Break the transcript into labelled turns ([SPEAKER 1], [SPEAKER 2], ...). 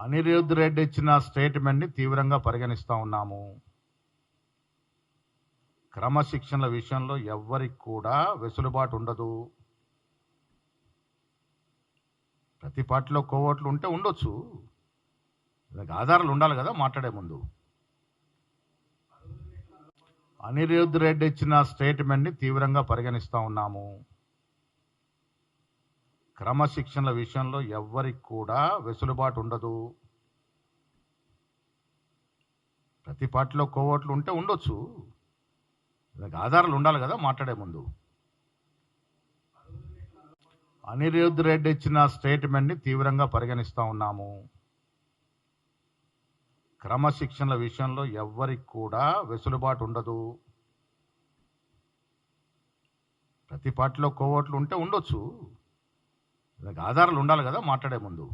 [SPEAKER 1] అనిరుద్ధ్ రెడ్డి ఇచ్చిన స్టేట్మెంట్ని తీవ్రంగా పరిగణిస్తూ ఉన్నాము. క్రమశిక్షణల విషయంలో ఎవ్వరికి కూడా వెసులుబాటు ఉండదు. ప్రతి పార్టీలో కోవట్లు ఉంటే ఉండొచ్చు. దానికి ఆధారాలు ఉండాలి కదా మాట్లాడే ముందు. అనిరుద్ధ్ రెడ్డి ఇచ్చిన స్టేట్మెంట్ని తీవ్రంగా పరిగణిస్తా ఉన్నాము. క్రమశిక్షణల విషయంలో ఎవ్వరికి కూడా వెసులుబాటు ఉండదు. ప్రతి పార్టీలో కోవట్లు ఉంటే ఉండొచ్చు. దానికి ఆధారాలు ఉండాలి కదా మాట్లాడే ముందు. అనిరుద్ధ్ రెడ్డి ఇచ్చిన స్టేట్మెంట్ని తీవ్రంగా పరిగణిస్తూ ఉన్నాము. క్రమశిక్షణల విషయంలో ఎవ్వరికి కూడా వెసులుబాటు ఉండదు. ప్రతి పార్టీలో కోవట్లు ఉంటే ఉండొచ్చు. దానికి ఆధారాలు ఉండాలి కదా మాట్లాడే ముందు.